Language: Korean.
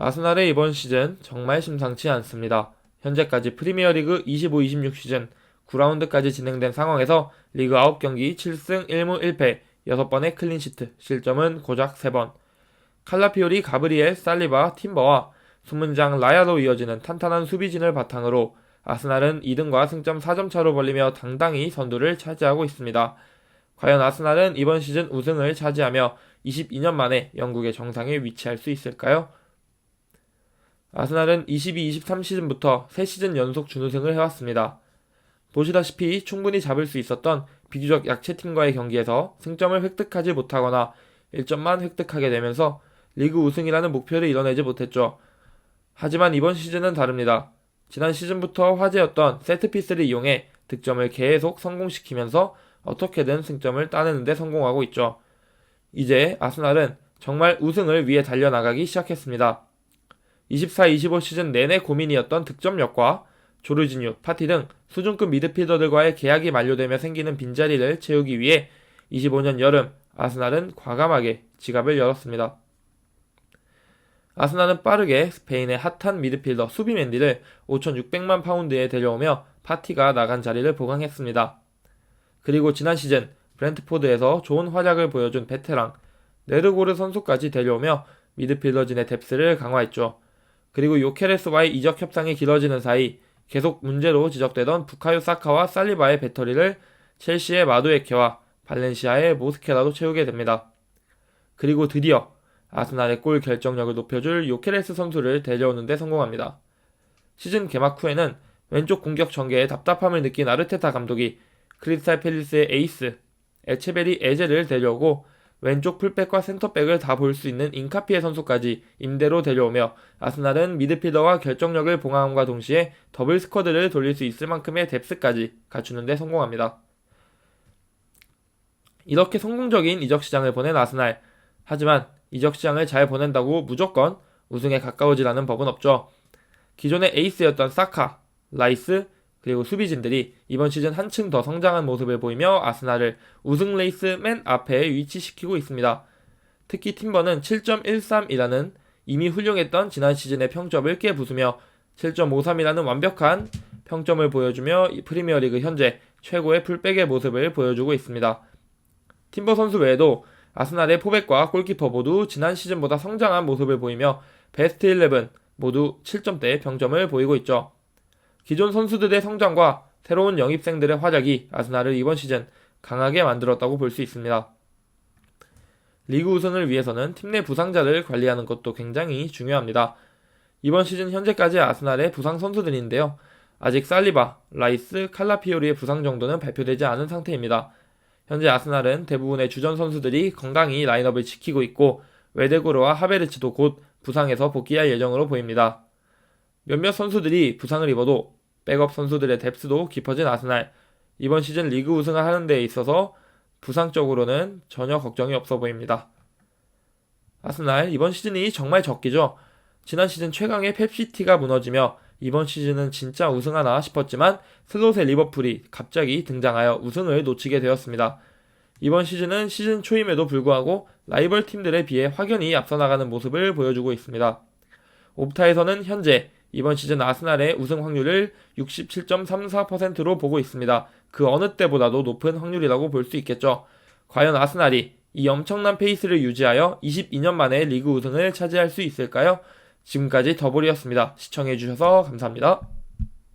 아스날의 이번 시즌 정말 심상치 않습니다. 현재까지 프리미어리그 25-26 시즌 9라운드까지 진행된 상황에서 리그 9경기 7승 1무 1패 6번의 클린시트, 실점은 고작 3번. 칼라피오리, 가브리엘, 살리바, 팀버와 수문장 라야로 이어지는 탄탄한 수비진을 바탕으로 아스날은 2등과 승점 4점 차로 벌리며 당당히 선두를 차지하고 있습니다. 과연 아스날은 이번 시즌 우승을 차지하며 22년 만에 영국의 정상에 위치할 수 있을까요? 아스날은 22-23 시즌부터 3시즌 연속 준우승을 해왔습니다. 보시다시피 충분히 잡을 수 있었던 비교적 약체팀과의 경기에서 승점을 획득하지 못하거나 1점만 획득하게 되면서 리그 우승이라는 목표를 이뤄내지 못했죠. 하지만 이번 시즌은 다릅니다. 지난 시즌부터 화제였던 세트피스를 이용해 득점을 계속 성공시키면서 어떻게든 승점을 따내는데 성공하고 있죠. 이제 아스날은 정말 우승을 위해 달려나가기 시작했습니다. 24-25 시즌 내내 고민이었던 득점력과 조르지뉴, 파티 등 수준급 미드필더들과의 계약이 만료되며 생기는 빈자리를 채우기 위해 25년 여름 아스날은 과감하게 지갑을 열었습니다. 아스날은 빠르게 스페인의 핫한 미드필더 수비 맨디를 5,600만 파운드에 데려오며 파티가 나간 자리를 보강했습니다. 그리고 지난 시즌 브렌트포드에서 좋은 활약을 보여준 베테랑 네르고르 선수까지 데려오며 미드필더진의 뎁스를 강화했죠. 그리고 요케레스와의 이적 협상이 길어지는 사이 계속 문제로 지적되던 부카요 사카와 살리바의 배터리를 첼시의 마두에케와 발렌시아의 모스케라도 채우게 됩니다. 그리고 드디어 아스날의 골 결정력을 높여줄 요케레스 선수를 데려오는데 성공합니다. 시즌 개막 후에는 왼쪽 공격 전개에 답답함을 느낀 아르테타 감독이 크리스탈 팰리스의 에이스 에체베리 에제를 데려오고 왼쪽 풀백과 센터백을 다 볼 수 있는 인카피에 선수까지 임대로 데려오며 아스날은 미드필더와 결정력을 봉함과 동시에 더블 스쿼드를 돌릴 수 있을 만큼의 뎁스까지 갖추는 데 성공합니다. 이렇게 성공적인 이적 시장을 보낸 아스날. 하지만 이적 시장을 잘 보낸다고 무조건 우승에 가까워지라는 법은 없죠. 기존의 에이스였던 사카, 라이스, 그리고 수비진들이 이번 시즌 한층 더 성장한 모습을 보이며 아스날을 우승 레이스 맨 앞에 위치시키고 있습니다. 특히 팀버는 7.13이라는 이미 훌륭했던 지난 시즌의 평점을 깨부수며 7.53이라는 완벽한 평점을 보여주며 프리미어리그 현재 최고의 풀백의 모습을 보여주고 있습니다. 팀버 선수 외에도 아스날의 포백과 골키퍼 모두 지난 시즌보다 성장한 모습을 보이며 베스트 11 모두 7점대 평점을 보이고 있죠. 기존 선수들의 성장과 새로운 영입생들의 활약이 아스날을 이번 시즌 강하게 만들었다고 볼 수 있습니다. 리그 우승을 위해서는 팀 내 부상자를 관리하는 것도 굉장히 중요합니다. 이번 시즌 현재까지 아스날의 부상 선수들인데요. 아직 살리바, 라이스, 칼라피오리의 부상 정도는 발표되지 않은 상태입니다. 현재 아스날은 대부분의 주전 선수들이 건강히 라인업을 지키고 있고 웨데고르와 하베르츠도 곧 부상에서 복귀할 예정으로 보입니다. 몇몇 선수들이 부상을 입어도 백업 선수들의 뎁스도 깊어진 아스날. 이번 시즌 리그 우승을 하는 데 있어서 부상적으로는 전혀 걱정이 없어 보입니다. 아스날 이번 시즌이 정말 적기죠. 지난 시즌 최강의 펩시티가 무너지며 이번 시즌은 진짜 우승하나 싶었지만 슬롯의 리버풀이 갑자기 등장하여 우승을 놓치게 되었습니다. 이번 시즌은 시즌 초임에도 불구하고 라이벌 팀들에 비해 확연히 앞서 나가는 모습을 보여주고 있습니다. 옵타에서는 현재 이번 시즌 아스날의 우승 확률을 67.34%로 보고 있습니다. 그 어느 때보다도 높은 확률이라고 볼 수 있겠죠. 과연 아스날이 이 엄청난 페이스를 유지하여 22년 만에 리그 우승을 차지할 수 있을까요? 지금까지 더블이었습니다. 시청해주셔서 감사합니다.